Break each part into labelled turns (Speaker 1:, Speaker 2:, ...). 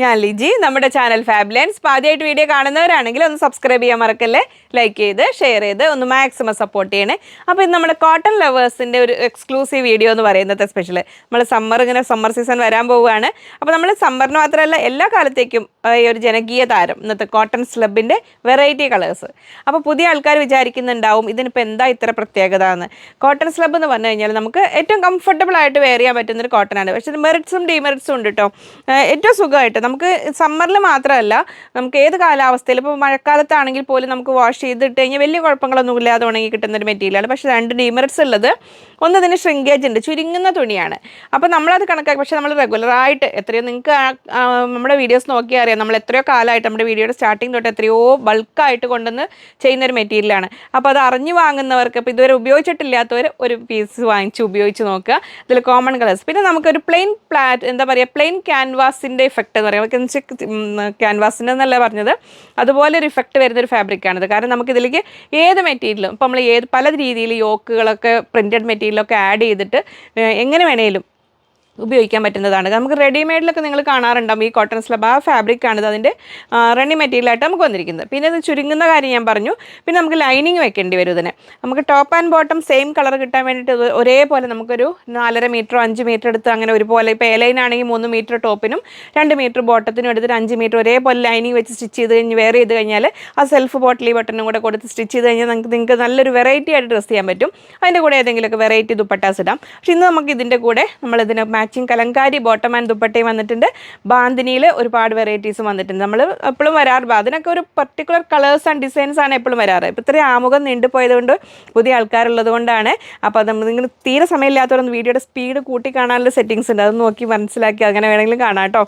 Speaker 1: ഞാൻ ലിജി. നമ്മുടെ ചാനൽ ഫാബ്ലൻസ്. ആദ്യമായിട്ട് വീഡിയോ കാണുന്നവരാണെങ്കിൽ ഒന്ന് സബ്സ്ക്രൈബ് ചെയ്യാൻ മറക്കല്ലേ? ലൈക്ക് ചെയ്ത് ഷെയർ ചെയ്ത് ഒന്ന് മാക്സിമം സപ്പോർട്ട് ചെയ്യണേ. അപ്പോൾ ഇത് നമ്മുടെ കോട്ടൺ ലവേഴ്സിന്റെ ഒരു എക്സ്ക്ലൂസീവ് വീഡിയോ എന്ന് പറയുന്നത് സ്പെഷ്യൽ നമ്മൾ സമ്മർ ഇങ്ങനെ സമ്മർ സീസൺ വരാൻ പോവുകയാണ്. അപ്പോൾ നമ്മൾ സമ്മറിന് മാത്രമല്ല എല്ലാ കാലത്തേക്കും ഈ ഒരു ജനകീയ താരം ഇന്നത്തെ കോട്ടൺ സ്ലബിന്റെ വെറൈറ്റി കളേഴ്സ് അപ്പോൾ പുതിയ ആൾക്കാർ വിചാരിക്കുന്നുണ്ടാവും ഇതിനിപ്പോൾ എന്താ ഇത്ര പ്രത്യേകത എന്ന്. കോട്ടൺ സ്ലബ് എന്ന് പറഞ്ഞു കഴിഞ്ഞാൽ നമുക്ക് ഏറ്റവും കംഫർട്ടബിൾ ആയിട്ട് വെയർ ചെയ്യാൻ പറ്റുന്നൊരു കോട്ടൺ ആണ്. പക്ഷേ മെറിറ്റ്സും ഡിമെറിറ്റ്സും ഉണ്ട് കേട്ടോ ഏറ്റവും സുഖമായിട്ട് നമുക്ക് സമ്മറിൽ മാത്രമല്ല നമുക്ക് ഏത് കാലാവസ്ഥയിൽ ഇപ്പോൾ മഴക്കാലത്താണെങ്കിൽ പോലും നമുക്ക് വാഷ് ചെയ്തിട്ട് കഴിഞ്ഞാൽ വലിയ കുഴപ്പങ്ങളൊന്നും ഇല്ലാതെ ഉണങ്ങി കിട്ടുന്നൊരു മെറ്റീരിയലാണ് പക്ഷേ രണ്ട് ഡീമെറിറ്റ്സ് ഉള്ളത് ഒന്ന് ഇതിന് ഷ്രിങ്കേജ് ഉണ്ട് ചുരുങ്ങുന്ന തുണിയാണ്. അപ്പോൾ നമ്മളത് കണക്കാക്കി പക്ഷേ നമ്മൾ റെഗുലറായിട്ട് എത്രയോ നിങ്ങൾക്ക് നമ്മുടെ വീഡിയോസ് നോക്കിയാൽ അറിയാം നമ്മൾ എത്രയോ കാലമായിട്ട് നമ്മുടെ വീഡിയോയുടെ സ്റ്റാർട്ടിങ് തൊട്ട് എത്രയോ ബൾക്കായിട്ട് കൊണ്ടുവന്ന് ചെയ്യുന്നൊരു മെറ്റീരിയലാണ് അപ്പോൾ അത് അറിഞ്ഞു വാങ്ങുന്നവർക്ക് ഇപ്പോൾ ഇതുവരെ ഉപയോഗിച്ചിട്ടില്ലാത്തവർ ഒരു പീസ് വാങ്ങിച്ച് ഉപയോഗിച്ച് നോക്കുക. ഇതിൽ കോമൺ കളേഴ്സ് പിന്നെ നമുക്കൊരു പ്ലെയിൻ പ്ലാറ്റ് എന്താ പറയുക പ്ലെയിൻ ക്യാൻവാസിന്റെ ഇഫക്റ്റ് എന്ന് പറയുക ക്യാൻവാസിന്റെ എന്നല്ല പറഞ്ഞത്? അതുപോലെ ഒരു ഇഫക്റ്റ് വരുന്ന ഒരു ഫാബ്രിക്കാണിത് കാരണം നമുക്ക് ഇതിലേക്ക് ഏത് മെറ്റീരിയലും ഇപ്പോൾ നമ്മൾ ഏത് പല രീതിയിൽ യോക്കുകളൊക്കെ പ്രിന്റഡ് മെറ്റീരിയലൊക്കെ ആഡ് ചെയ്തിട്ട് എങ്ങനെ വേണേലും ഉപയോഗിക്കാൻ പറ്റുന്നതാണ്. നമുക്ക് റെഡിമെയ്ഡിലൊക്കെ നിങ്ങൾ കാണാറുണ്ടാവും. ഈ കോട്ടൺ സ്ലബ് ആ ഫാബ്രിക് ആണ് അതിന്റെ റണ്ണി മെറ്റീരിയലായിട്ട് നമുക്ക് വന്നിരിക്കുന്നത്. പിന്നെ ഇത് ചുരുങ്ങുന്ന കാര്യം ഞാൻ പറഞ്ഞു. പിന്നെ നമുക്ക് ലൈനിങ് വെക്കേണ്ടി വരും ഇതിന്. നമുക്ക് top and bottom same colour കിട്ടാൻ വേണ്ടിയിട്ട് ഒരേപോലെ നമുക്കൊരു നാലര മീറ്ററോ അഞ്ച് മീറ്റർ എടുത്ത് അങ്ങനെ ഒരുപോലെ ഇപ്പോൾ എലൈൻ ലൈൻ ആണെങ്കിൽ മൂന്ന് മീറ്റർ ടോപ്പിനും രണ്ട് മീറ്റർ ബോട്ടത്തിനും എടുത്തിട്ട് അഞ്ച് മീറ്റർ ഒരേപോലെ ലൈനിങ് വെച്ച് സ്റ്റിച്ച് ചെയ്ത് കഴിഞ്ഞ് വെയർ ചെയ്ത് കഴിഞ്ഞാൽ ആ സെൽഫ് ബോട്ടിലി ബട്ടണും കൂടെ കൊടുത്ത് സ്റ്റിച്ച് ചെയ്ത് കഴിഞ്ഞാൽ നമുക്ക് നിങ്ങൾക്ക് നല്ലൊരു വെറൈറ്റി ആയിട്ട് ഡ്രസ്സ് ചെയ്യാൻ പറ്റും. അതിന്റെ കൂടെ ഏതെങ്കിലുമൊക്കെ വെറൈറ്റി ദുപ്പട്ടാസ് ഇടാം. പക്ഷേ ഇന്ന് നമുക്ക് ഇതിന്റെ കൂടെ നമ്മൾ ഇതിന് മാച്ചിങ് കലങ്കാരി ബോട്ടം ആൻഡ് ദുപ്പട്ടയും വന്നിട്ടുണ്ട്. ബാന്തിനിയിൽ ഒരുപാട് വെറൈറ്റീസും വന്നിട്ടുണ്ട്. നമ്മൾ എപ്പോഴും വരാറ് അതിനൊക്കെ ഒരു പർട്ടിക്കുലർ കളേഴ്സ് ആൻഡ് ഡിസൈൻസ് ആണ് എപ്പോഴും വരാറ്. ഇപ്പോൾ ഇത്രയും ആമുഖം നീണ്ടുപോയത് കൊണ്ട് പുതിയ ആൾക്കാരുള്ളത് കൊണ്ടാണ്. അപ്പോൾ അത് നിങ്ങൾ തീരെ സമയമില്ലാത്തവരൊന്ന് വീഡിയോയുടെ സ്പീഡ് കൂട്ടി കാണാനുള്ള സെറ്റിങ്സ് ഉണ്ട്. അത് നോക്കി മനസ്സിലാക്കി അങ്ങനെ വേണമെങ്കിലും കാണാം കേട്ടോ.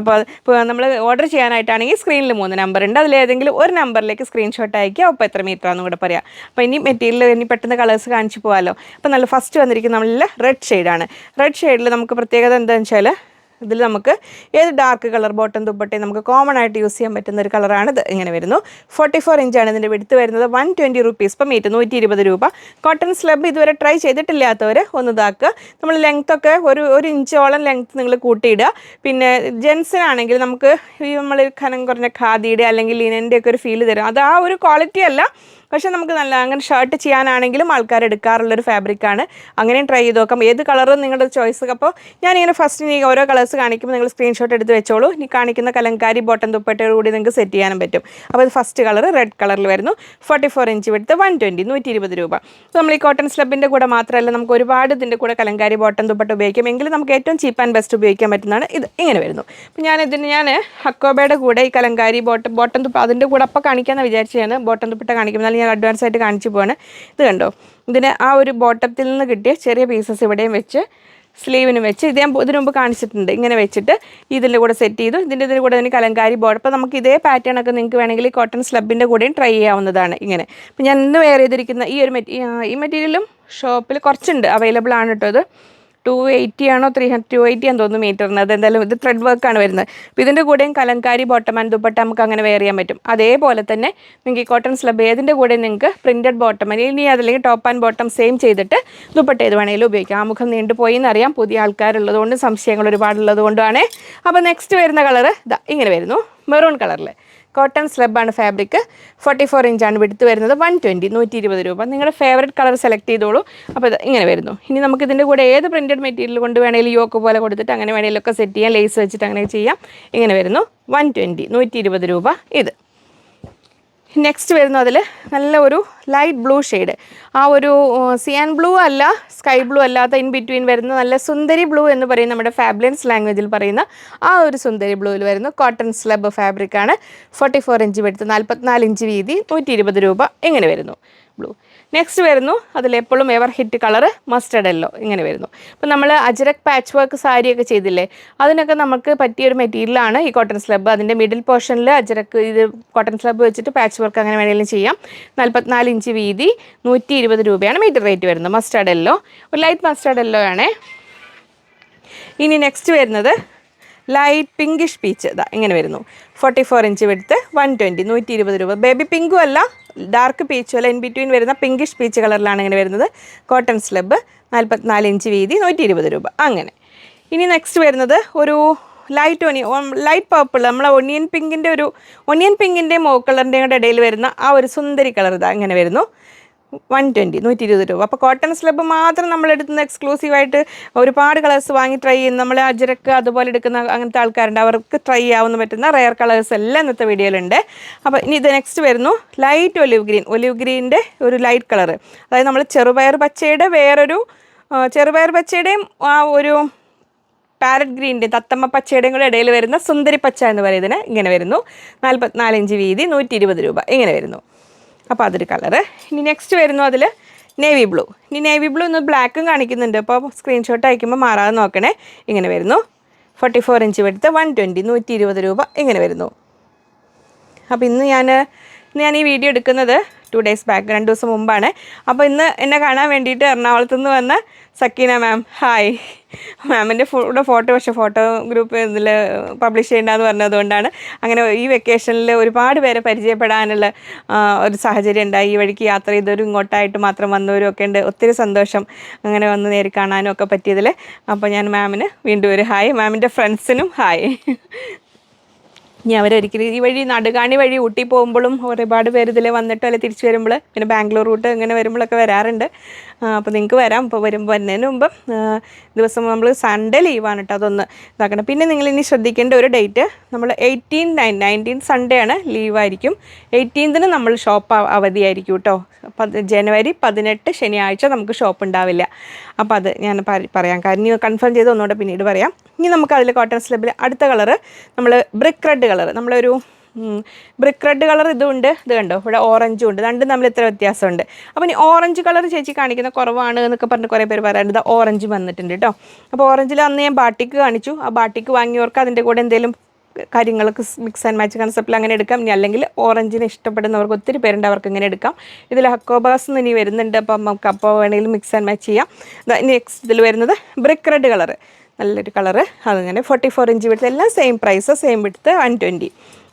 Speaker 1: അപ്പോൾ നമ്മൾ ഓർഡർ ചെയ്യാനായിട്ടാണെങ്കിൽ സ്ക്രീനിൽ മൂന്ന് നമ്പർ ഉണ്ട്. അതിലേതെങ്കിലും ഒരു നമ്പറിലേക്ക് സ്ക്രീൻഷോട്ട് അയക്കുക. അപ്പോൾ എത്ര മീറ്റർ ആണെന്ന് കൂടെ പറയാം. അപ്പോൾ ഇനി മെറ്റീരിയൽ ഇനി പെട്ടെന്ന് കളേഴ്സ് കാണിച്ചു പോകാമല്ലോ അപ്പോൾ നല്ല ഫസ്റ്റ് വന്നിരിക്കുന്ന നമ്മളിൽ റെഡ് ഷെയ്ഡാണ് റെഡ് ഷെയ്ഡിൽ നമുക്ക് പ്രത്യേകത എന്താണെന്ന് വെച്ചാൽ ഇതിൽ നമുക്ക് ഏത് ഡാർക്ക് കളർ ബോട്ടം ദുപ്പട്ടയും നമുക്ക് കോമൺ ആയിട്ട് യൂസ് ചെയ്യാൻ പറ്റുന്ന ഒരു കളറാണ് ഇത് ഇങ്ങനെ വരുന്നു. ഫോർട്ടി ഫോർ ഇഞ്ചാണ് ഇതിന്റെ എടുത്ത് വരുന്നത്. വൺ ട്വന്റി റുപ്പീസ് ഇപ്പം മീറ്റ് നൂറ്റി ഇരുപത് രൂപ. കോട്ടൺ സ്ലബ് ഇതുവരെ ട്രൈ ചെയ്തിട്ടില്ലാത്തവർ ഒന്ന് ഇതാക്കുക. നമ്മൾ ലെങ്ത് ഒക്കെ ഒരു ഒരു ഇഞ്ചോളം ലെങ്ത് നിങ്ങൾ കൂട്ടിയിടുക. പിന്നെ ജെൻസിനാണെങ്കിൽ നമുക്ക് ഈ നമ്മൾ ഖനം കുറഞ്ഞ ഖാദിയുടെ അല്ലെങ്കിൽ ലിനന്റെ ഒക്കെ ഒരു ഫീൽ തരും. അത് ആ ഒരു ക്വാളിറ്റി അല്ല. പക്ഷേ നമുക്ക് നല്ല അങ്ങനെ ഷർട്ട് ചെയ്യാനാണെങ്കിലും ആൾക്കാർ എടുക്കാറുള്ളൊരു ഫാബ്രിക്കാണ് അങ്ങനെയും ട്രൈ ചെയ്ത് നോക്കാം. ഏത് കളറും നിങ്ങളുടെ ചോയ്സ് അപ്പോൾ ഞാനിങ്ങനെ ഫസ്റ്റ് ഇനി ഓരോ കളേഴ്സ് കാണിക്കുമ്പോൾ നിങ്ങൾ സ്ക്രീൻഷോട്ട് എടുത്ത് വെച്ചോളൂ. ഇനി കാണിക്കുന്ന കലങ്കാരി ബോട്ടം ദുപ്പട്ടയോട് കൂടി നിങ്ങൾക്ക് സെറ്റ് ചെയ്യാനും പറ്റും. അപ്പോൾ ഇത് ഫസ്റ്റ് കളർ റെഡ് കളറിൽ വരുന്നു. ഫോർട്ടി ഫോർ ഇഞ്ച് വിടുത്ത് വൺ ട്വന്റി നൂറ്റി ഇരുപത് രൂപ. അപ്പോൾ നമ്മൾ ഈ കോട്ടൺ സ്ലബിന്റെ കൂടെ മാത്രമല്ല നമുക്ക് ഒരുപാട് ഇതിന്റെ കൂടെ കലങ്കാരി ബോട്ടം ദുപ്പട്ട ഉപയോഗിക്കാം. എങ്കിലും നമുക്ക് ഏറ്റവും ചീപ്പ് ആൻഡ് ബെസ്റ്റ് ഉപയോഗിക്കാൻ പറ്റുന്നതാണ് ഇത്. ഇങ്ങനെ വരുന്നു. അപ്പോൾ ഞാൻ ഇതിന് ഞാൻ ഹക്കോബയുടെ കൂടെ ഈ കലങ്കാരി ബോട്ടം ബോട്ടം തുപ്പ അതിന്റെ കൂടെ അപ്പോൾ കാണിക്കാമെന്ന് വിചാരിച്ചാണ് ബോട്ടം ദുപ്പട്ട കാണിക്കുമ്പോൾ ഞാൻ അഡ്വാൻസ് ആയിട്ട് കാണിച്ചു പോവാണ്. ഇത് കണ്ടോ? ഇതിന് ആ ഒരു ബോട്ടത്തിൽ നിന്ന് കിട്ടിയ ചെറിയ പീസസ് ഇവിടെയും വെച്ച് സ്ലീവിന് വെച്ച് ഇത് ഞാൻ ഇതിനു മുമ്പ് കാണിച്ചിട്ടുണ്ട്. ഇങ്ങനെ വെച്ചിട്ട് ഇതിന്റെ കൂടെ സെറ്റ് ചെയ്തു. ഇതിന്റെ ഇതിന്റെ കൂടെ തന്നെ കലങ്കാരി ബോർഡ് അപ്പോൾ നമുക്ക് ഇതേ പാറ്റേൺ ഒക്കെ നിങ്ങൾക്ക് വേണമെങ്കിൽ കോട്ടൺ സ്ലബിന്റെ കൂടെയും ട്രൈ ചെയ്യാവുന്നതാണ് ഇങ്ങനെ. അപ്പോൾ ഞാൻ ഇന്ന് വെയർ ചെയ്തിരിക്കുന്ന ഈ ഒരു മെറ്റീ ഈ മെറ്റീരിയലും ഷോപ്പിൽ കുറച്ചുണ്ട്. അവൈലബിൾ ആണ് കേട്ടോ ഇത്. ടു എയ്റ്റി ആണോ ത്രീ ടു എയ്റ്റി ആണെന്ന് തോന്നുന്നു മീറ്ററിന് അത് എന്തായാലും ഇത് ത്രെഡ് വർക്കാണ് വരുന്നത്. അപ്പോൾ ഇതിന്റെ കൂടെയും കലങ്കാരി ബോട്ടം ആൻഡ് ദുപ്പട്ട നമുക്ക് അങ്ങനെ വെയർ ചെയ്യാൻ പറ്റും. അതേപോലെ തന്നെ നിങ്ങൾക്ക് ഈ കോട്ടൺ സ്ലബ് ഏതിന്റെ കൂടെ നിങ്ങൾക്ക് പ്രിന്റഡ് ബോട്ടം അല്ലെങ്കിൽ ഇനി അതല്ലെങ്കിൽ ടോപ്പ് ആൻഡ് ബോട്ടം സെയിം ചെയ്തിട്ട് ദുപ്പട്ട ഏത് വേണമെങ്കിലും ഉപയോഗിക്കാം. ആ മുഖം നീണ്ടുപോയി എന്നറിയാം പുതിയ ആൾക്കാരുള്ളതുകൊണ്ട് സംശയങ്ങൾ ഒരുപാടുള്ളത് കൊണ്ടുമാണ് അപ്പോൾ നെക്സ്റ്റ് വരുന്ന കളറ് ഇങ്ങനെ വരുന്നു. മെറൂൺ കളറിൽ കോട്ടൺ സ്ലബാണ് ഫാബ്രിക് ഫോർട്ടി ഫോർ ഇഞ്ചാണ് വിടുത്ത് വരുന്നത്. വൺ ട്വന്റി നൂറ്റി ഇരുപത് രൂപ. നിങ്ങളുടെ ഫേവററ്റ് കളർ സെലക്ട് ചെയ്തോളൂ. അപ്പോൾ ഇത് ഇങ്ങനെ വരുന്നു. ഇനി നമുക്ക് ഇതിന്റെ കൂടെ ഏത് പ്രിന്റഡ് മെറ്റീരിയൽ കൊണ്ട് വേണമെങ്കിലും യോക്ക് പോലെ കൊടുത്തിട്ട് അങ്ങനെ വേണമെങ്കിലൊക്കെ സെറ്റ് ചെയ്യാം. ലേസ് വെച്ചിട്ട് അങ്ങനെ ചെയ്യാം. ഇങ്ങനെ വരുന്നു. വൺ ട്വന്റി നൂറ്റി ഇരുപത് രൂപ ഇത്. നെക്സ്റ്റ് വരുന്നു അതിൽ നല്ല ഒരു ലൈറ്റ് ബ്ലൂ ഷെയ്ഡ് ആ ഒരു സിയാൻ ബ്ലൂ അല്ല സ്കൈ ബ്ലൂ അല്ലാത്ത ഇൻ ബിറ്റ്വീൻ വരുന്ന നല്ല സുന്ദരി ബ്ലൂ എന്ന് പറയും നമ്മുടെ ഫാബ്ലൻസ് ലാംഗ്വേജിൽ പറയുന്ന ആ ഒരു സുന്ദരി ബ്ലൂവിൽ വരുന്നു. കോട്ടൺ സ്ലബ് ഫാബ്രിക്കാണ് ഫോർട്ടി ഫോർ ഇഞ്ച് വെടുത്ത് നാൽപ്പത്തിനാല് ഇഞ്ച് വീതി നൂറ്റി ഇരുപത് രൂപ ഇങ്ങനെ വരുന്നു. ബ്ലൂ നെക്സ്റ്റ് വരുന്നു. അതിലെപ്പോഴും ever hit colour mustard yellow ഇങ്ങനെ വരുന്നു. ഇപ്പം നമ്മൾ അജരക് പാച്ച് വർക്ക് സാരിയൊക്കെ ചെയ്തില്ലേ? അതിനൊക്കെ നമുക്ക് പറ്റിയ ഒരു മെറ്റീരിയലാണ് ഈ കോട്ടൺ സ്ലബ് അതിന്റെ മിഡിൽ പോർഷനിൽ അജരക്ക് ഇത് കോട്ടൺ സ്ലബ് വെച്ചിട്ട് പാച്ച് വർക്ക് അങ്ങനെ വേണമെങ്കിലും ചെയ്യാം. നാൽപ്പത്തിനാല് ഇഞ്ച് വീതി നൂറ്റി ഇരുപത് രൂപയാണ് മീറ്റർ റേറ്റ് വരുന്നത്. മസ്റ്റാർഡ് എല്ലോ ഒരു ലൈറ്റ് മസ്റ്റാർഡ് എല്ലോ ആണേ. ഇനി നെക്സ്റ്റ് വരുന്നത് ലൈറ്റ് പിങ്കിഷ് പീച്ച് ഇതാ ഇങ്ങനെ വരുന്നു. Forty four inch വെടുത്ത് one twenty നൂറ്റി ഇരുപത് രൂപ ബേബി പിങ്കും അല്ല ഡാർക്ക് പീച്ചും അല്ല ഇൻ ബിറ്റ്വീൻ വരുന്ന പിങ്കിഷ് പീച്ച് കളറിലാണ് ഇങ്ങനെ വരുന്നത്. കോട്ടൺ സ്ലബ് നാൽപ്പത്തിനാല് ഇഞ്ച് വീതി നൂറ്റി ഇരുപത് രൂപ. അങ്ങനെ. ഇനി നെക്സ്റ്റ് വരുന്നത് ഒരു ലൈറ്റ് ഒനിയൻ ലൈറ്റ് പർപ്പിൾ നമ്മളെ ഒണിയൻ പിങ്കിന്റെ ഒരു ഒണിയൻ പിങ്കിന്റെയും മോ കളറിന്റെയും കൂടെ ഇടയിൽ വരുന്ന ആ ഒരു സുന്ദരി കളർ ഇതാ ഇങ്ങനെ വരുന്നു. വൺ ട്വന്റി നൂറ്റി ഇരുപത് രൂപ. അപ്പോൾ കോട്ടൺ സ്ലബ് മാത്രം നമ്മൾ എടുക്കുന്ന എക്സ്ക്ലൂസീവായിട്ട് ഒരുപാട് കളേഴ്സ് വാങ്ങി ട്രൈ ചെയ്യുന്ന നമ്മൾ അജരക്ക് അതുപോലെ എടുക്കുന്ന അങ്ങനത്തെ ആൾക്കാരുണ്ട്. അവർക്ക് ട്രൈ ആവുന്ന പറ്റുന്ന റെയർ കളേഴ്സ് എല്ലാം ഇന്നത്തെ വീഡിയോയിലുണ്ട് അപ്പോൾ ഇനി ഇത് നെക്സ്റ്റ് വരുന്നു. ലൈറ്റ് ഒലിവ് ഗ്രീൻ ഒലിവ് ഗ്രീനിന്റെ ഒരു ലൈറ്റ് കളർ അതായത് നമ്മൾ ചെറുപയർ പച്ചയുടെ വേറൊരു ചെറുപയർ പച്ചയുടെയും ആ ഒരു പാരറ്റ് ഗ്രീന്റെ തത്തമ്മ പച്ചയുടെയും കൂടെ ഇടയിൽ വരുന്ന സുന്ദരി പച്ച എന്ന് പറയുന്നതിന് ഇങ്ങനെ വരുന്നു. നാൽപ്പത്തിനാല് ഇഞ്ച് വീതി നൂറ്റി ഇരുപത് രൂപ. ഇങ്ങനെ വരുന്നു. അപ്പോൾ അതൊരു കളറ്. ഇനി നെക്സ്റ്റ് വരുന്നു അതിൽ നേവി ബ്ലൂ ഇനി നേവി ബ്ലൂ ഇന്ന് ബ്ലാക്കും കാണിക്കുന്നുണ്ട്. അപ്പോൾ സ്ക്രീൻഷോട്ട് അയക്കുമ്പോൾ മാറാതെ നോക്കണേ. ഇങ്ങനെ വരുന്നു. ഫോർട്ടി ഫോർ ഇഞ്ച് എടുത്ത് വൺ ട്വന്റി നൂറ്റി ഇരുപത് രൂപ ഇങ്ങനെ വരുന്നു. അപ്പോൾ ഇന്ന് ഞാൻ ഞാൻ ഈ വീഡിയോ എടുക്കുന്നത് ടു ഡേയ്സ് ബാക്ക് രണ്ട് ദിവസം മുമ്പാണ്. അപ്പോൾ ഇന്ന് എന്നെ കാണാൻ വേണ്ടിയിട്ട് എറണാകുളത്ത് നിന്ന് വന്ന സക്കീന മാം ഹായ് മാമിന്റെ കൂടെ ഫോട്ടോ പക്ഷേ ഫോട്ടോ ഗ്രൂപ്പ് ഇതിൽ പബ്ലിഷ് ചെയ്യേണ്ടതെന്ന് പറഞ്ഞതുകൊണ്ടാണ് അങ്ങനെ ഈ വെക്കേഷനിൽ ഒരുപാട് പേരെ പരിചയപ്പെടാനുള്ള ഒരു സാഹചര്യം ഉണ്ടായി. ഈ വഴിക്ക് യാത്ര ചെയ്തവരും ഇങ്ങോട്ടായിട്ട് മാത്രം വന്നവരും ഒക്കെ ഉണ്ട്. ഒത്തിരി സന്തോഷം അങ്ങനെ വന്ന് നേരി കാണാനും ഒക്കെ പറ്റിയതിൽ അപ്പോൾ ഞാൻ മാമിന് വീണ്ടും ഒരു ഹായ് മാമിന്റെ ഫ്രണ്ട്സിനും ഹായ് ഇനി അവരൊരിക്കലും ഈ വഴി നടുകാണി വഴി ഊട്ടി പോകുമ്പോഴും ഒരുപാട് പേര് ഇതിൽ വന്നിട്ട് അല്ലെ തിരിച്ചു വരുമ്പോൾ പിന്നെ ബാംഗ്ലൂർ റൂട്ട് ഇങ്ങനെ വരുമ്പോഴൊക്കെ വരാറുണ്ട്. അപ്പോൾ നിങ്ങൾക്ക് വരാം. ഇപ്പോൾ വരുമ്പോൾ വരുന്നതിന് മുമ്പ് ദിവസം നമ്മൾ സൺഡേ ലീവാണ് കേട്ടോ അതൊന്ന് ഇതാക്കണം. പിന്നെ നിങ്ങൾ ഇനി ശ്രദ്ധിക്കേണ്ട ഒരു ഡേറ്റ് നമ്മൾ എയ്റ്റീൻ നയൻ നയന്റീൻ സൺഡേ ആണ് ലീവായിരിക്കും എയ്റ്റീൻതിന് നമ്മൾ ഷോപ്പ് അവധിയായിരിക്കും കേട്ടോ ജനുവരി പതിനെട്ട് ശനിയാഴ്ച നമുക്ക് ഷോപ്പ് ഉണ്ടാവില്ല. അപ്പോൾ അത് ഞാൻ പറയാം. കാര്യം ഇനി കൺഫേം ചെയ്ത് ഒന്നുകൂടെ പിന്നീട് പറയാം. ഇനി നമുക്ക് അതിൽ കോട്ടൺ സ്ലബിൽ അടുത്ത കളറ് നമ്മൾ ബ്രിക്ക് റെഡ് കളർ നമ്മളൊരു ബ്രിക്ക് റെഡ് കളർ ഇതുണ്ട്. ഇത് കണ്ടോ? ഇവിടെ ഓറഞ്ചും ഉണ്ട്. രണ്ടും തമ്മിൽ ഇത്ര വ്യത്യാസമുണ്ട്. അപ്പോൾ ഇനി ഓറഞ്ച് കളർ ചേച്ചി കാണിക്കുന്ന കുറവാണ് എന്നൊക്കെ പറഞ്ഞ് കുറേ പേര് പറയാറുണ്ട്. ഓറഞ്ച് വന്നിട്ടുണ്ട് കേട്ടോ. അപ്പോൾ ഓറഞ്ചിൽ അന്ന് ഞാൻ ബാട്ടിക്ക് കാണിച്ചു. ആ ബാട്ടിക്ക് വാങ്ങിയവർക്ക് അതിന്റെ കൂടെ എന്തെങ്കിലും കാര്യങ്ങൾക്ക് മിക്സ് ആൻഡ് മാച്ച് കൺസെപ്റ്റിൽ അങ്ങനെ എടുക്കാം. ഇനി അല്ലെങ്കിൽ ഓറഞ്ചിനെ ഇഷ്ടപ്പെടുന്നവർക്ക് ഒത്തിരി പേരുണ്ട്. അവർക്ക് ഇങ്ങനെ എടുക്കാം. ഇതിൽ ഹക്കോബാസ് ഇനി വരുന്നുണ്ട്. അപ്പം നമുക്ക് അപ്പോൾ വേണമെങ്കിൽ മിക്സ് ആൻഡ് മാച്ച് ചെയ്യാം. നെക്സ്റ്റ് ഇതിൽ വരുന്നത് ബ്രിക്ക് റെഡ് കളർ നല്ലൊരു കളറ് അതങ്ങനെ ഫോർട്ടി ഫോർ ഇഞ്ച് വിടുത്ത് എല്ലാം same price same width one twenty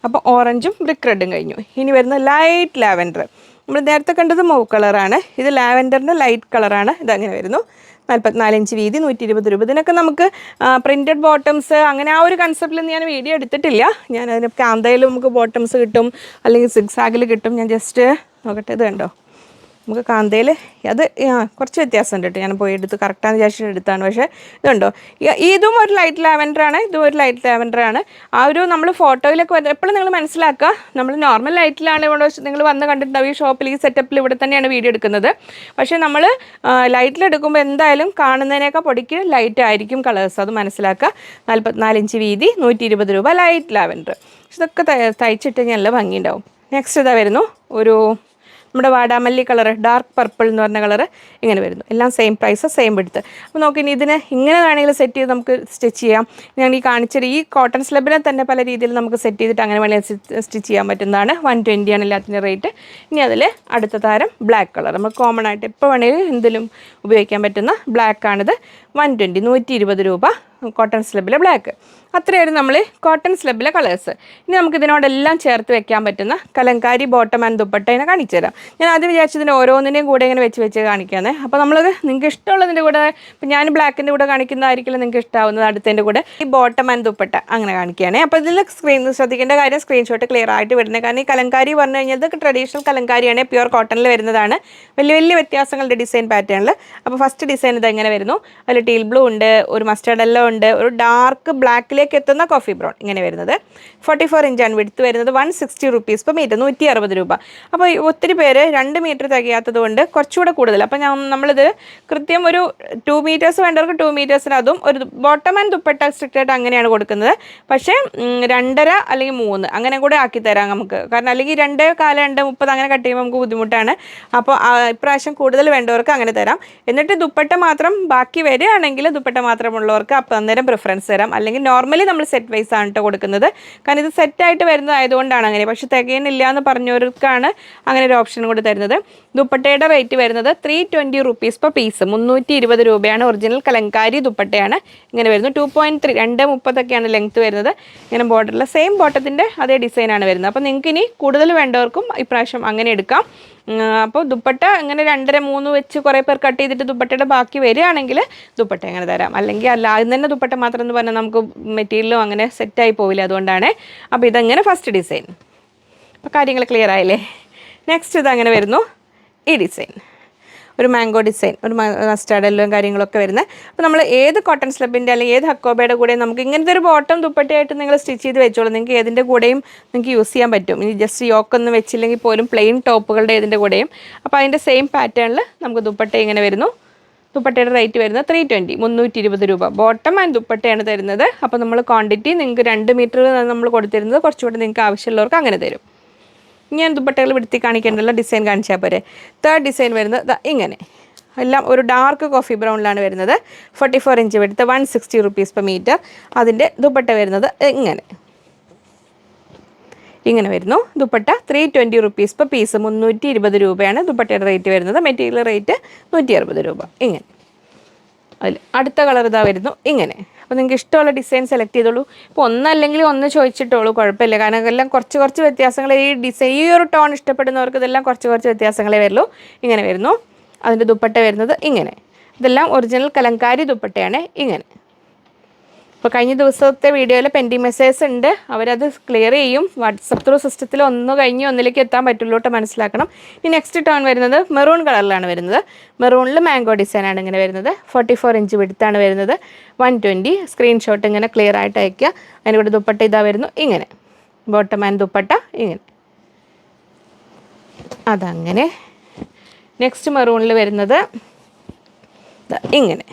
Speaker 1: അപ്പോൾ ഓറഞ്ചും ബ്രിക്ക് റെഡും കഴിഞ്ഞു. ഇനി വരുന്ന ലൈറ്റ് ലാവൻഡർ നമ്മൾ നേരത്തെ കണ്ടത് മൗ കളറാണ് ഇത് ലാവൻഡറിന്റെ ലൈറ്റ് കളറാണ് ഇതങ്ങനെ വരുന്നു. നാൽപ്പത്തിനാല് ഇഞ്ച് വീതി നൂറ്റി ഇരുപത് രൂപ. ഇതിനൊക്കെ നമുക്ക് പ്രിന്റഡ് ബോട്ടംസ് അങ്ങനെ ആ ഒരു കൺസെപ്റ്റിൽ ഞാൻ വീഡിയോ എടുത്തിട്ടില്ല. ഞാൻ അതിന് കാന്തയിൽ നമുക്ക് ബോട്ടംസ് കിട്ടും അല്ലെങ്കിൽ സിക്സാഗിൽ കിട്ടും. ഞാൻ ജസ്റ്റ് നോക്കട്ടെ. ഇത് കണ്ടോ? നമുക്ക് കാന്തയിൽ അത് കുറച്ച് വ്യത്യാസമുണ്ട് കേട്ടോ. ഞാൻ പോയി എടുത്ത് കറക്റ്റാന്ന് വിചാരിച്ചിട്ട് എടുത്താണ്. പക്ഷേ ഇതുണ്ടോ? ഇതും ഒരു ലൈറ്റ് ലാവൻഡറാണ് ഇതും ഒരു ലൈറ്റ് ലാവൻഡറാണ് ആ ഒരു നമ്മൾ ഫോട്ടോയിലൊക്കെ വരുന്നത് എപ്പോഴും നിങ്ങൾ മനസ്സിലാക്കുക. നമ്മൾ നോർമൽ ലൈറ്റിലാണ് ഇവിടെ നിങ്ങൾ വന്ന് കണ്ടിട്ടുണ്ടാവും. ഈ ഷോപ്പിൽ ഈ സെറ്റപ്പിൽ ഇവിടെ തന്നെയാണ് വീഡിയോ എടുക്കുന്നത്. പക്ഷേ നമ്മൾ ലൈറ്റിലെടുക്കുമ്പോൾ എന്തായാലും കാണുന്നതിനേക്കാൾ പൊടിക്ക് ലൈറ്റ് ആയിരിക്കും കളേഴ്സ് അത് മനസ്സിലാക്കുക. നാൽപ്പത്തിനാല് ഇഞ്ച് വീതി നൂറ്റി ഇരുപത് രൂപ ലൈറ്റ് ലാവൻഡർ ഇതൊക്കെ തയ്ച്ചിട്ട് നല്ല ഭംഗിയുണ്ടാവും. നെക്സ്റ്റ് ഇതാ വരുന്നു. ഒരു നമ്മുടെ വാടാമല്ലി കളർ ഡാർക്ക് പർപ്പിൾ എന്ന് പറഞ്ഞ കളർ ഇങ്ങനെ വരുന്നു. എല്ലാം സെയിം പ്രൈസ് സെയിം എടുത്ത് അപ്പോൾ നോക്കി ഇനി ഇതിനെ ഇങ്ങനെ വേണമെങ്കിൽ സെറ്റ് ചെയ്ത് നമുക്ക് സ്റ്റിച്ച് ചെയ്യാം. ഞാൻ ഈ കാണിച്ചത് ഈ കോട്ടൺ സ്ലബിനെ തന്നെ പല രീതിയിൽ നമുക്ക് സെറ്റ് ചെയ്തിട്ട് അങ്ങനെ വേണമെങ്കിൽ സ്റ്റിച്ച് ചെയ്യാൻ പറ്റുന്നതാണ്. വൺ ട്വന്റിയാണ് എല്ലാത്തിന്റെ റേറ്റ് ഇനി അതിൽ അടുത്ത താരം ബ്ലാക്ക് കളർ നമുക്ക് കോമൺ ആയിട്ട് എപ്പോൾ വേണമെങ്കിലും എന്തിലും ഉപയോഗിക്കാൻ പറ്റുന്ന ബ്ലാക്ക് ആണിത്. വൺ ട്വന്റി നൂറ്റി ഇരുപത് രൂപ കോട്ടൺ സ്ലബിലെ ബ്ലാക്ക് അത്രയായിരുന്നു നമ്മൾ കോട്ടൺ സ്ലബിലെ കളേഴ്സ് ഇനി നമുക്ക് ഇതിനോടെല്ലാം ചേർത്ത് വെക്കാൻ പറ്റുന്ന കലങ്കാരി ബോട്ടം ആൻഡ് ദുപ്പട്ട ഇതിനെ കാണിച്ചു തരാം. ഞാൻ ആദ്യം വിചാരിച്ചതിന്റെ ഓരോന്നിന്റെയും കൂടെ ഇങ്ങനെ വെച്ച് വെച്ച് കാണിക്കാന്നേ. അപ്പോൾ നമ്മളത് നിങ്ങൾക്ക് ഇഷ്ടമുള്ളതിന്റെ കൂടെ ഇപ്പം ഞാൻ ബ്ലാക്കിന്റെ കൂടെ കാണിക്കുന്നതായിരിക്കില്ല നിങ്ങൾക്ക് ഇഷ്ടമാവുന്നത് അടുത്തതിന്റെ കൂടെ. ഈ ബോട്ടം ആൻഡ് ദുപ്പട്ട അങ്ങനെ കാണിക്കുകയാണേ അപ്പോൾ ഇതിൽ സ്ക്രീൻ ശ്രദ്ധിക്കേണ്ട കാര്യം സ്ക്രീൻഷോട്ട് ക്ലിയർ ആയിട്ട് വരുന്നത് കാരണം ഈ കലങ്കാരി പറഞ്ഞു കഴിഞ്ഞാൽ ഇത് ട്രഡീഷണൽ കലങ്കാരിയാണ് പ്യുവർ കോട്ടണിൽ വരുന്നതാണ്. വലിയ വലിയ വ്യത്യാസങ്ങളുടെ ഡിസൈൻ പാറ്റേണിൽ അപ്പോൾ ഫസ്റ്റ് ഡിസൈൻ ഇത് എങ്ങനെ വരുന്നു? അതിൽ ടീൽ ബ്ലൂ ഉണ്ട് ഒരു മസ്റ്റേർഡ് എല്ലോ ഉണ്ട് ഒരു ഡാർക്ക് ബ്ലാക്കിലേക്ക് എത്തുന്ന കോഫി ബ്രൗൺ ഇങ്ങനെ വരുന്നത്. ഫോർട്ടി ഫോർ ഇഞ്ചാണ് വിടുത്ത് വരുന്നത്. One sixty rupees per metre നൂറ്റി അറുപത് രൂപ അപ്പോൾ ഒത്തിരി പേര് രണ്ട് മീറ്റർ തികയാത്തത് കൊണ്ട് കുറച്ചുകൂടെ കൂടുതൽ. അപ്പോൾ ഞാൻ നമ്മളിത് കൃത്യം ഒരു ടു മീറ്റേഴ്സ് വേണ്ടവർക്ക് ടു മീറ്റേഴ്സിന് അതും ഒരു ബോട്ടം ആൻഡ് ദുപ്പട്ട സ്ട്രിക്റ്റ് ആയിട്ട് അങ്ങനെയാണ് കൊടുക്കുന്നത്. പക്ഷേ രണ്ടര അല്ലെങ്കിൽ മൂന്ന് അങ്ങനെ കൂടെ ആക്കി തരാം നമുക്ക്. കാരണം അല്ലെങ്കിൽ രണ്ട് കാല രണ്ട് മുപ്പത് അങ്ങനെ കട്ട് ചെയ്യുമ്പോൾ നമുക്ക് ബുദ്ധിമുട്ടാണ്. അപ്പോൾ ഇപ്രാവശ്യം കൂടുതൽ വേണ്ടവർക്ക് അങ്ങനെ തരാം. എന്നിട്ട് ദുപ്പട്ട മാത്രം ബാക്കി വരികയാണെങ്കിൽ ദുപ്പട്ട മാത്രമുള്ളവർക്ക് അപ്പം അന്നേരം പ്രിഫറൻസ് തരാം. അല്ലെങ്കിൽ നോർമൽ നോർമലി നമ്മൾ സെറ്റ് വൈസ് ആണ് കേട്ടോ കൊടുക്കുന്നത്. കാരണം ഇത് സെറ്റായിട്ട് വരുന്നതായതുകൊണ്ടാണ് അങ്ങനെ. പക്ഷെ തികയുന്നില്ല എന്ന് പറഞ്ഞവർക്കാണ് അങ്ങനെ ഒരു ഓപ്ഷൻ കൂടി തരുന്നത്. ദുപ്പട്ടയുടെ റേറ്റ് വരുന്നത് three twenty rupees per piece മുന്നൂറ്റി ഇരുപത് രൂപയാണ് ഒറിജിനൽ കലങ്കാരി ദുപ്പട്ടയാണ് ഇങ്ങനെ വരുന്നത്. ടു പോയിന്റ് ത്രീ രണ്ട് മുപ്പതൊക്കെയാണ് ലെങ്ത്ത് വരുന്നത്. ഇങ്ങനെ ബോർഡറിൽ സെയിം ബോട്ടത്തിന്റെ അതേ ഡിസൈനാണ് വരുന്നത്. അപ്പോൾ നിങ്ങൾക്ക് ഇനി കൂടുതൽ വേണ്ടവർക്കും ഇപ്രാവശ്യം അങ്ങനെ എടുക്കാം. അപ്പോൾ ദുപ്പട്ട ഇങ്ങനെ രണ്ടര മൂന്ന് വെച്ച് കുറേ പേർ കട്ട് ചെയ്തിട്ട് ദുപ്പട്ടയുടെ ബാക്കി വരികയാണെങ്കിൽ ദുപ്പട്ട അങ്ങനെ തരാം. അല്ലെങ്കിൽ അല്ല ആദ്യം തന്നെ ദുപ്പട്ട മാത്രം എന്ന് പറഞ്ഞാൽ നമുക്ക് മെറ്റീരിയലും അങ്ങനെ സെറ്റായി പോവില്ല അതുകൊണ്ടാണ്. അപ്പോൾ ഇതങ്ങനെ ഫസ്റ്റ് ഡിസൈൻ അപ്പോൾ കാര്യങ്ങൾ ക്ലിയർ ആയില്ലേ? നെക്സ്റ്റ് ഇതങ്ങനെ വരുന്നു. ഈ ഡിസൈൻ ഒരു മാംഗോ ഡിസൈൻ ഒരു മസ്റ്റാർഡ് കാര്യങ്ങളൊക്കെ വരുന്നത്. അപ്പോൾ നമ്മൾ ഏത് കോട്ടൺ സ്ലബിന്റെ അല്ലെങ്കിൽ ഏത് ഹക്കോബയുടെ കൂടെയും നമുക്ക് ഇങ്ങനത്തെ ഒരു ബോട്ടം ദുപ്പട്ടയായിട്ട് നിങ്ങൾ സ്റ്റിച്ച് ചെയ്ത് വെച്ചോളൂ. നിങ്ങൾക്ക് ഏതിന്റെ കൂടെയും നിങ്ങൾക്ക് യൂസ് ചെയ്യാൻ പറ്റും. ഇനി ജസ്റ്റ് യോക്കൊന്നും വെച്ചില്ലെങ്കിൽ പോലും പ്ലെയിൻ ടോപ്പുകളുടെ ഏതിന്റെ കൂടെയും. അപ്പോൾ അതിന്റെ സെയിം പാറ്റേണിൽ നമുക്ക് ദുപ്പട്ട ഇങ്ങനെ വരുന്നു. ദുപ്പട്ടയുടെ റേറ്റ് വരുന്നത് ത്രീ ട്വന്റി മുന്നൂറ്റി ഇരുപത് രൂപ. ബോട്ടം ആൻഡ് ദുപ്പട്ടയാണ് തരുന്നത്. അപ്പോൾ നമ്മൾ ക്വാണ്ടിറ്റി നിങ്ങൾക്ക് രണ്ട് മീറ്റർ നമ്മൾ കൊടുത്തിരുന്നത് കുറച്ചുകൂടി നിങ്ങൾക്ക് ആവശ്യമുള്ളവർക്ക് അങ്ങനെ തരും. ഞാൻ ദുപ്പട്ടകൾ വിടുത്തി കാണിക്കേണ്ടല്ലോ ഡിസൈൻ കാണിച്ചാൽ പോരെ. തേർഡ് ഡിസൈൻ വരുന്നത് ഇങ്ങനെ. എല്ലാം ഒരു ഡാർക്ക് കോഫി ബ്രൗണിലാണ് വരുന്നത്. Forty four inch width one sixty rupees per metre അതിന്റെ ദുപ്പട്ട വരുന്നത് ഇങ്ങനെ. ഇങ്ങനെ വരുന്നു. Dupatta three twenty rupees per piece മുന്നൂറ്റി ഇരുപത് രൂപയാണ് ദുപ്പട്ടയുടെ റേറ്റ് വരുന്നത്. മെറ്റീരിയൽ റേറ്റ് നൂറ്റി അറുപത് രൂപ. ഇങ്ങനെ. അതിൽ അടുത്ത കളർ ഇതാ വരുന്നു. ഇങ്ങനെ. അപ്പോൾ നിങ്ങൾക്ക് ഇഷ്ടമുള്ള ഡിസൈൻ സെലക്ട് ചെയ്തോളൂ. ഇപ്പോൾ ഒന്നല്ലെങ്കിൽ ഒന്ന് ചോദിച്ചിട്ടുള്ളൂ കുഴപ്പമില്ല. കാരണം എല്ലാം കുറച്ച് കുറച്ച് വ്യത്യാസങ്ങൾ ഈ ഡിസൈൻ ഈ ഒരു ടോൺ ഇഷ്ടപ്പെടുന്നവർക്ക് ഇതെല്ലാം കുറച്ച് കുറച്ച് വ്യത്യാസങ്ങളെ വരുള്ളൂ. ഇങ്ങനെ വരുന്നു. അതിന്റെ ദുപ്പട്ട വരുന്നത് ഇങ്ങനെ. ഇതെല്ലാം ഒറിജിനൽ കലങ്കാരി ദുപ്പട്ടയാണ്. ഇങ്ങനെ. ഇപ്പോൾ കഴിഞ്ഞ ദിവസത്തെ വീഡിയോയിൽ പെൻഡിങ് മെസ്സേജ് ഉണ്ട്. അവരത് ക്ലിയർ ചെയ്യും. വാട്സപ്പ് ത്രൂ സിസ്റ്റത്തിൽ ഒന്ന് കഴിഞ്ഞ് ഒന്നിലേക്ക് എത്താൻ പറ്റുള്ളൂ മനസ്സിലാക്കണം. ഇനി നെക്സ്റ്റ് ടോൺ വരുന്നത് മെറൂൺ കളറിലാണ് വരുന്നത്. മെറൂണിൽ മാംഗോ ഡിസൈനാണ് ഇങ്ങനെ വരുന്നത്. ഫോർട്ടി ഫോർ ഇഞ്ച് വിടുത്താണ് വരുന്നത്. വൺ ട്വന്റി സ്ക്രീൻഷോട്ട് ഇങ്ങനെ ക്ലിയർ ആയിട്ട് അയക്കുക അതിന്റെ കൂടെ ദുപ്പട്ട ഇതാ വരുന്നു. ഇങ്ങനെ. ബോട്ടം ആൻഡ് ദുപ്പട്ട ഇങ്ങനെ. അതങ്ങനെ. നെക്സ്റ്റ് മെറൂണിൽ വരുന്നത് ഇങ്ങനെ.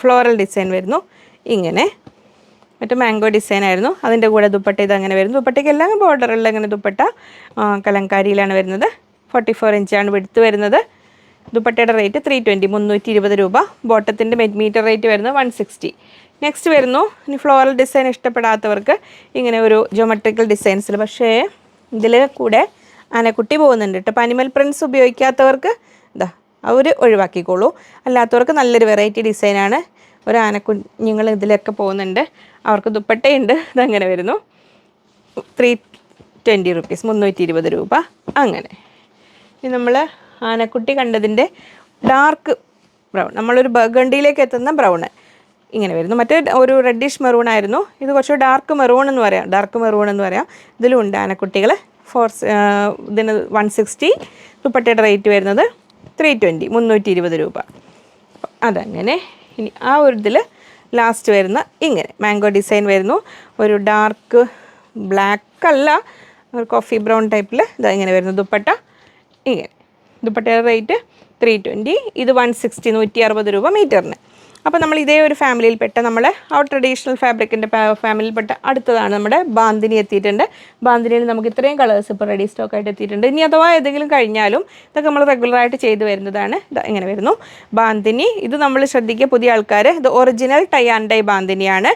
Speaker 1: ഫ്ലോറൽ ഡിസൈൻ വരുന്നു. ഇങ്ങനെ. മറ്റേ മാംഗോ ഡിസൈൻ ആയിരുന്നു. അതിന്റെ കൂടെ ദുപ്പട്ട ഇത് അങ്ങനെ വരുന്നു. ദുപ്പട്ടയ്ക്ക് എല്ലാം ബോർഡറുള്ള ഇങ്ങനെ ദുപ്പട്ട കലങ്കാരിയിലാണ് വരുന്നത്. ഫോർട്ടി ഫോർ ഇഞ്ചാണ് വിടുത്ത് വരുന്നത്. ദുപ്പട്ടയുടെ റേറ്റ് ത്രീ ട്വന്റി മുന്നൂറ്റി ഇരുപത് രൂപ ബോട്ടത്തിന്റെ മീറ്റർ റേറ്റ് വരുന്നത് വൺ സിക്സ്റ്റി നെക്സ്റ്റ് വരുന്നു. ഇനി ഫ്ലോറൽ ഡിസൈൻ ഇഷ്ടപ്പെടാത്തവർക്ക് ഇങ്ങനെ ഒരു ജോമെട്രിക്കൽ ഡിസൈൻസിൽ പക്ഷേ ഇതിൽ കൂടെ ആനക്കുട്ടി പോകുന്നുണ്ട് കേട്ടോ അപ്പോൾ അനിമൽ പ്രിൻസ് ഉപയോഗിക്കാത്തവർക്ക് ഇതാ അവർ ഒഴിവാക്കിക്കോളൂ. അല്ലാത്തവർക്ക് നല്ലൊരു വെറൈറ്റി ഡിസൈനാണ് ഒരു ആനക്കുഞ്ഞുങ്ങൾ ഇതിലൊക്കെ പോകുന്നുണ്ട്. അവർക്ക് ദുപ്പട്ടയുണ്ട്. ഇതങ്ങനെ വരുന്നു. ത്രീ ട്വന്റി റുപ്പീസ് മുന്നൂറ്റി ഇരുപത് രൂപ. അങ്ങനെ. ഇനി നമ്മൾ ആനക്കുട്ടി കണ്ടതിന്റെ ഡാർക്ക് ബ്രൗൺ നമ്മളൊരു ബർഗണ്ടിയിലേക്ക് എത്തുന്ന ബ്രൗണ് ഇങ്ങനെ വരുന്നു. മറ്റേ ഒരു റെഡിഷ് മെറൂൺ ആയിരുന്നു. ഇത് കുറച്ച് ഡാർക്ക് മെറൂൺ എന്ന് പറയാം. ഡാർക്ക് മെറൂൺ എന്ന് പറയാം. ഇതിലും ഉണ്ട് ആനക്കുട്ടികൾ ഫോർ ഇതിന് വൺ സിക്സ്റ്റി ദുപ്പട്ടയുടെ റേറ്റ് വരുന്നത് ത്രീ ട്വന്റി മുന്നൂറ്റി ഇരുപത് രൂപ അതങ്ങനെ. ഇനി ആ ഒരു ഇതിൽ ലാസ്റ്റ് വരുന്ന ഇങ്ങനെ. മാംഗോ ഡിസൈൻ വരുന്നു. ഒരു ഡാർക്ക് ബ്ലാക്ക് അല്ല. ഒരു കോഫി ബ്രൗൺ ടൈപ്പിൽ ഇതാ ഇങ്ങനെ വരുന്നു. ദുപ്പട്ട ഇങ്ങനെ. ദുപ്പട്ടയുടെ റേറ്റ് ത്രീ ട്വന്റി ഇത് വൺ സിക്സ്റ്റി നൂറ്റി അറുപത് രൂപ മീറ്ററിന് അപ്പോൾ നമ്മൾ ഇതേ ഒരു ഫാമിലിയിൽപ്പെട്ട നമ്മൾ ആ ട്രഡീഷണൽ ഫാബ്രിക്കിന്റെ ഫാമിലിയിൽപ്പെട്ട അടുത്തതാണ് നമ്മുടെ ബാന്തിനി എത്തിയിട്ടുണ്ട്. ബാന്തിനിയിൽ നമുക്ക് ഇത്രയും കളേഴ്സ് ഇപ്പോൾ റെഡി സ്റ്റോക്ക് ആയിട്ട് എത്തിയിട്ടുണ്ട്. ഇനി അഥവാ ഏതെങ്കിലും കഴിഞ്ഞാലും ഇതൊക്കെ നമ്മൾ റെഗുലറായിട്ട് ചെയ്തു വരുന്നതാണ്. ഇങ്ങനെ വരുന്നു. ബാന്തിനി ഇത് നമ്മൾ ശ്രദ്ധിക്കുക പുതിയ ആൾക്കാർ ഇത് ഒറിജിനൽ ടൈ ആൻഡ് ഡൈ ബാന്തിനിയാണ്.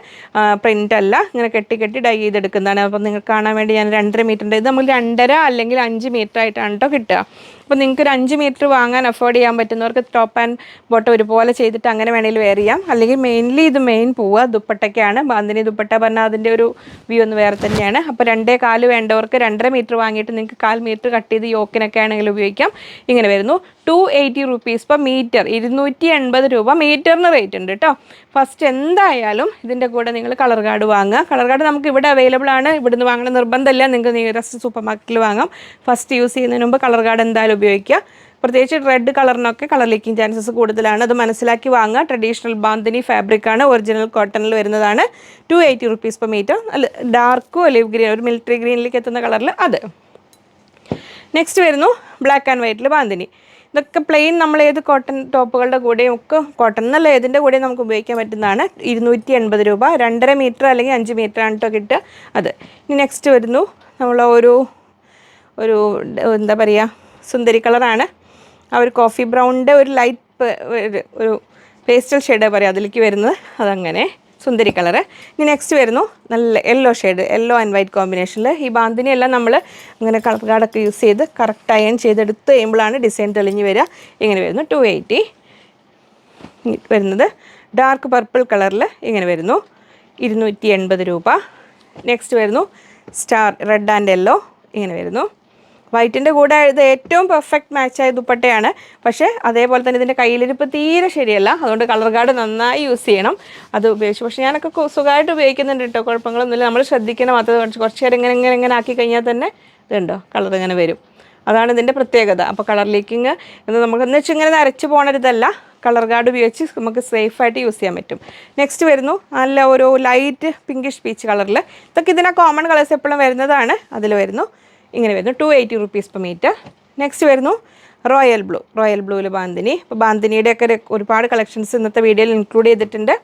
Speaker 1: പ്രിന്റ് അല്ല. ഇങ്ങനെ കെട്ടി കെട്ടി ഡൈ ചെയ്തെടുക്കുന്നതാണ്. അപ്പോൾ നിങ്ങൾക്ക് കാണാൻ വേണ്ടി ഞാൻ രണ്ടര മീറ്ററിന്റെ ഇത് നമ്മൾ രണ്ടര അല്ലെങ്കിൽ അഞ്ച് മീറ്റർ ആയിട്ടാണ് കേട്ടോ കിട്ടുക. അപ്പോൾ നിങ്ങൾക്ക് ഒരു അഞ്ച് മീറ്റർ വാങ്ങാൻ അഫോർഡ് ചെയ്യാൻ പറ്റുന്നവർക്ക് ടോപ്പ് ആൻഡ് ബോട്ടം ഒരുപോലെ ചെയ്തിട്ട് അങ്ങനെ വേണമെങ്കിൽ വെയർ ചെയ്യാം. അല്ലെങ്കിൽ മെയിൻലി ഇത് മെയിൻ പോവുക ദുപ്പട്ടയ്ക്കാണ്. ബാന്തിനി ദുപ്പട്ട പറഞ്ഞാൽ അതിന്റെ ഒരു വ്യൂ ഒന്ന് വേറെ തന്നെയാണ്. അപ്പോൾ രണ്ടേ കാൽ വേണ്ടവർക്ക് രണ്ടര മീറ്റർ വാങ്ങിയിട്ട് നിങ്ങൾക്ക് കാൽ മീറ്റർ കട്ട് ചെയ്ത് യോക്കിനൊക്കെ ആണെങ്കിൽ ഉപയോഗിക്കാം. ഇങ്ങനെ വരുന്നു. Two eighty rupees per metre ഇരുന്നൂറ്റി എൺപത് രൂപ മീറ്ററിന് റേറ്റ് ഉണ്ട് കേട്ടോ ഫസ്റ്റ് എന്തായാലും ഇതിന്റെ കൂടെ നിങ്ങൾ കളർ കാർഡ് വാങ്ങുക. കളർ കാർഡ് നമുക്ക് ഇവിടെ അവൈലബിൾ ആണ്. ഇവിടുന്ന് വാങ്ങണ നിർബന്ധമില്ല. നിങ്ങൾക്ക് നിയറസ്റ്റ് സൂപ്പർ മാർക്കറ്റിൽ വാങ്ങാം. ഫസ്റ്റ് യൂസ് ചെയ്യുന്നതിന് മുമ്പ് കളർ കാർഡ് എന്തായാലും ഉപയോഗിക്കുക. പ്രത്യേകിച്ച് റെഡ് കളറിനൊക്കെ കളർ ലീക്കിംഗ് ചാൻസസ് കൂടുതലാണ്. അത് മനസ്സിലാക്കി വാങ്ങുക. ട്രഡീഷണൽ ബാന്തിനി ഫാബ്രിക് ആണ്. ഒറിജിനൽ കോട്ടണിൽ വരുന്നതാണ്. Two eighty rupees per metre അല്ല ഡാർക്കും ഒലിവ് ഗ്രീൻ ഒരു മിലിറ്ററി ഗ്രീനിലേക്ക് എത്തുന്ന കളറിൽ അത്. നെക്സ്റ്റ് വരുന്നു ബ്ലാക്ക് ആൻഡ് വൈറ്റിൽ ബാന്തിനി ഇതൊക്കെ പ്ലെയിൻ നമ്മൾ ഏത് കോട്ടൺ ടോപ്പുകളുടെ കൂടെയും ഒക്കെ കോട്ടൺ എന്നല്ല ഏതിന്റെ കൂടെയും നമുക്ക് ഉപയോഗിക്കാൻ പറ്റുന്നതാണ്. ഇരുന്നൂറ്റി എൺപത് രൂപ രണ്ടര മീറ്റർ അല്ലെങ്കിൽ അഞ്ച് മീറ്റർ ആണ് കേട്ടോ കിട്ടുക. അത്. ഇനി നെക്സ്റ്റ് വരുന്നു. നമ്മൾ ഒരു ഒരു എന്താ പറയുക സുന്ദരി കളറാണ് ആ ഒരു കോഫി ബ്രൗണിന്റെ ഒരു ലൈറ്റ് ഒരു പേസ്റ്റൽ ഷെയ്ഡ് പറയാം അതിലേക്ക് വരുന്നത്. അതങ്ങനെ. സുന്ദരി കളറ്. ഇനി നെക്സ്റ്റ് വരുന്നു. നല്ല yellow shade yellow and white കോമ്പിനേഷനിൽ ഈ ബാന്തിനെയെല്ലാം നമ്മൾ ഇങ്ങനെ കളർ കാർഡൊക്കെ യൂസ് ചെയ്ത് കറക്റ്റ് അയൺ ചെയ്തെടുത്ത് കഴിയുമ്പോഴാണ് ഡിസൈൻ തെളിഞ്ഞ് വരിക. ഇങ്ങനെ വരുന്നു. ടു എയ്റ്റി വരുന്നത് ഡാർക്ക് പർപ്പിൾ കളറിൽ ഇങ്ങനെ വരുന്നു. ഇരുന്നൂറ്റി എൺപത് രൂപ. നെക്സ്റ്റ് വരുന്നു. സ്റ്റാർ റെഡ് ആൻഡ് യെല്ലോ ഇങ്ങനെ വരുന്നു. വൈറ്റിന്റെ കൂടെ ഇത് ഏറ്റവും പെർഫെക്റ്റ് മാച്ചായ ദുപ്പട്ടയാണ്. പക്ഷേ അതേപോലെ തന്നെ ഇതിന്റെ കയ്യിലിരിപ്പ് തീരെ ശരിയല്ല. അതുകൊണ്ട് കളർ കാർഡ് നന്നായി യൂസ് ചെയ്യണം. അത് ഉപയോഗിച്ചു. പക്ഷേ ഞാനൊക്കെ സുഖമായിട്ട് ഉപയോഗിക്കുന്നുണ്ട് കേട്ടോ കുഴപ്പങ്ങളൊന്നുമില്ല. നമ്മൾ ശ്രദ്ധിക്കണം. അത് കുറച്ച് കുറച്ച് നേരം ഇങ്ങനെ ഇങ്ങനെ ഇങ്ങനെ ആക്കി കഴിഞ്ഞാൽ തന്നെ ഇതുണ്ടോ? കളർ ഇങ്ങനെ വരും. അതാണ് ഇതിന്റെ പ്രത്യേകത. അപ്പോൾ കളർ ലീക്കിങ് എന്ന് നമുക്ക് എന്ന് വെച്ചാൽ ഇങ്ങനെ അരച്ച് പോണരുതല്ല കളർ കാർഡ് ഉപയോഗിച്ച് നമുക്ക് സേഫായിട്ട് യൂസ് ചെയ്യാൻ പറ്റും. നെക്സ്റ്റ് വരുന്നു. നല്ല ഒരു ലൈറ്റ് പിങ്കിഷ് പീച്ച് കളറിൽ ഇതൊക്കെ ഇതിനെ കോമൺ കളേഴ്സ് എപ്പോഴും വരുന്നതാണ്. അതിൽ വരുന്നു. ഇങ്ങനെ വരുന്നു. Two eighty rupees per metre next വരുന്നു. റോയൽ ബ്ലൂ റോയൽ ബ്ലൂവിൽ ബാന്തിനി ഇപ്പോൾ ബാന്തിനിയുടെയൊക്കെ ഒരുപാട് കളക്ഷൻസ് ഇന്നത്തെ വീഡിയോയിൽ ഇൻക്ലൂഡ് ചെയ്തിട്ടുണ്ട്.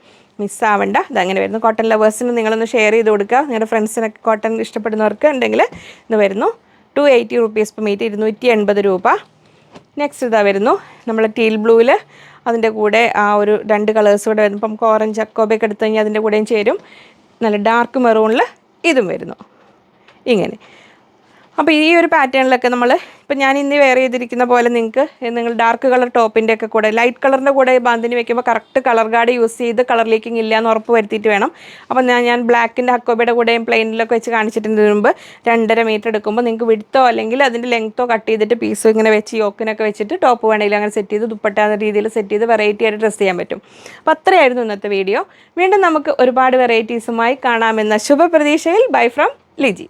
Speaker 1: മിസ്സാവണ്ട ഇതങ്ങനെ വരുന്നു. കോട്ടൺ ലവേഴ്സിന് നിങ്ങളൊന്ന് ഷെയർ ചെയ്ത് കൊടുക്കുക. നിങ്ങളുടെ ഫ്രണ്ട്സിനൊക്കെ കോട്ടൺ ഇഷ്ടപ്പെടുന്നവർക്ക് ഉണ്ടെങ്കിൽ ഇന്ന് വരുന്നു. Two eighty rupees per metre ഇരുന്നൂറ്റി എൺപത് രൂപ. നെക്സ്റ്റ് ഇതാ വരുന്നു. നമ്മൾ ടീൽ ബ്ലൂവിൽ അതിന്റെ കൂടെ ആ ഒരു രണ്ട് കളേഴ്സ് കൂടെ വരുന്നു. ഇപ്പം നമുക്ക് ഓറഞ്ച് അക്കോബയൊക്കെ എടുത്തു കഴിഞ്ഞാൽ അതിന്റെ കൂടെയും ചേരും. നല്ല ഡാർക്ക് മെറൂണിൽ ഇതും വരുന്നു. ഇങ്ങനെ. അപ്പോൾ ഈ ഒരു പാറ്റേണിലൊക്കെ നമ്മൾ ഇപ്പം ഞാൻ ഇന്ന് വെയർ ചെയ്തിരിക്കുന്ന പോലെ നിങ്ങൾക്ക് നിങ്ങൾ ഡാർക്ക് കളർ ടോപ്പിന്റെ ഒക്കെ കൂടെ ലൈറ്റ് കളറിന്റെ കൂടെ ബാന്തിന് വെക്കുമ്പോൾ കറക്റ്റ് കളർ ഗാർഡ് യൂസ് ചെയ്ത് കളർ ലീക്കിംഗ് ഇല്ല എന്ന് ഉറപ്പ് വരുത്തിയിട്ട് വേണം. അപ്പം ഞാൻ ഞാൻ ബ്ലാക്കിന്റെ ഹക്കോബയുടെ കൂടെയും പ്ലെയിനിലൊക്കെ വെച്ച് കാണിച്ചിട്ടുണ്ട് മുമ്പ്. രണ്ടര മീറ്റർ എടുക്കുമ്പോൾ നിങ്ങൾക്ക് വിടുത്തോ അല്ലെങ്കിൽ അതിന്റെ ലെങ്ത്തോ കട്ട് ചെയ്തിട്ട് പീസോ ഇങ്ങനെ വെച്ച് യോക്കിനൊക്കെ വെച്ചിട്ട് ടോപ്പ് വേണമെങ്കിൽ അങ്ങനെ സെറ്റ് ചെയ്ത് ദുപ്പട്ട എന്ന രീതിയിൽ സെറ്റ് ചെയ്ത് വെറൈറ്റി ആയിട്ട് ഡ്രസ്സ് ചെയ്യാൻ പറ്റും. അപ്പോൾ അത്രയായിരുന്നു ഇന്നത്തെ വീഡിയോ വീണ്ടും നമുക്ക് ഒരുപാട് വെറൈറ്റീസുമായി കാണാമെന്ന ശുഭപ്രതീക്ഷയിൽ. Bye from Liji